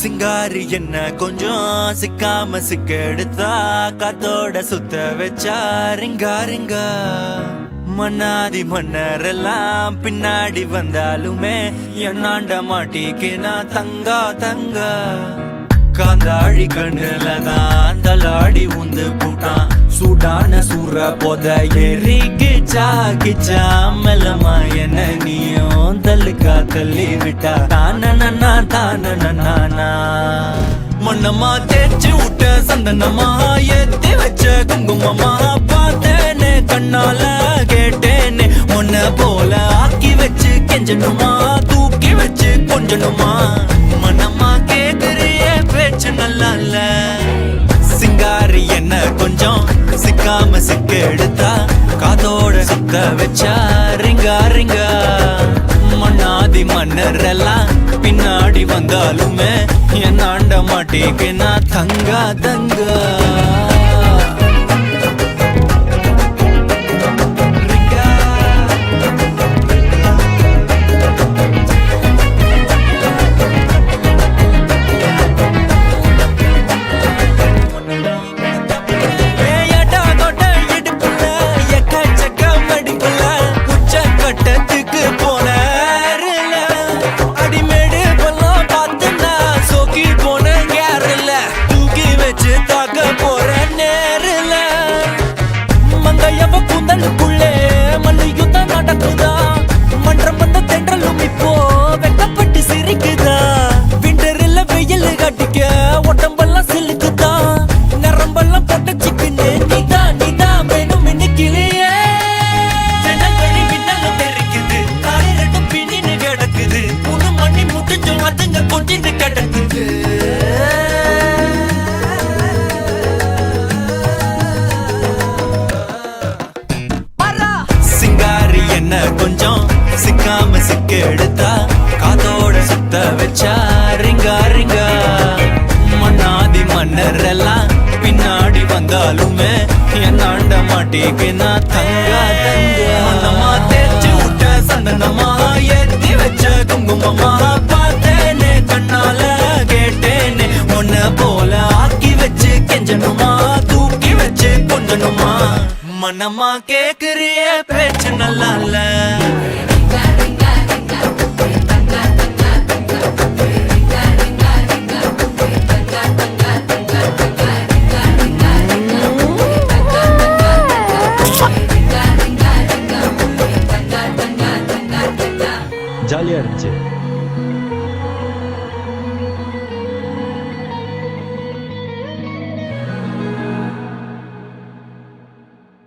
சிங்காரி என்ன கொஞ்சம் சிக்காம சிக்கெடுத்தா காத்தோட சுத்த வச்சா ரிங்கா ரிங்கா. மன்னாதி மன்னர் எல்லாம் பின்னாடி வந்தாலுமே என்னாண்ட மாட்டிக்கினா தங்கா தங்கா. காந்தாழி கண்ணுல தான் தலாடி உந்து போட்டான். சூடான சூற போத ஏறி கிச்சா கிச்சா மெல்லமா என்ன நீயும் தள்ளுக்கா தள்ளி விட்டா. தானனா தானனா மண்ணமா தேய்ச்சி விட்ட சந்தனமா ஏத்தி வச்ச குங்குமமா பார்த்தேனே கண்ணால கேட்டேனே. உன்ன போல ஆக்கி வச்சு கெஞ்சணுமா தூக்கி வச்சு கொஞ்சணுமா மனமா கேக்குறிய பேச்சு நல்லா இல்ல. சிங்காரி என்ன கொஞ்சம் சிக்காம சிக்க எடுத்தா காதோட சுத்த வச்சா ரிங்கா ரிங்கா. மண்ணாதி மன்னர் எல்லாம் பின்னாடி வந்தாலுமே என் ஆண்ட மாட்டேக்கு நான் தங்கா தங்கா. வெயில் கட்டிக்க உடம்பெல்லாம் சிலுக்குதா நரம்பெல்லாம் பொட்டச்சிக்குன்னு நீதான் நீதான் வேணும் இன்னைக்கிலேயே ஜனங்கழி மின்னலும் தெரிக்குது. காலை ரெண்டும் பின்னின்னு கிடக்குது. மூணு மணி முடிஞ்சும் அதுங்க கொஞ்சின்னு கிடக்குது. சிங்காரி என்ன கொஞ்சம் சிக்காம சிக்க எடுத்தா காதோட சுத்த ஆண்ட நான் தங்கா தங்க மனமா தேச்சு விட்ட சந்தனமா ஏத்தி வச்ச குங்குமமா பார்த்தேனே கண்ணால கேட்டேனே உன்ன போல ஆக்கி வச்சு கெஞ்சணுமா தூக்கி வச்சு கொஞ்சணுமா மனமா கேக்குறிய பேச்சு நல்லா இல்ல ஜாலியாக இருந்துச்சு.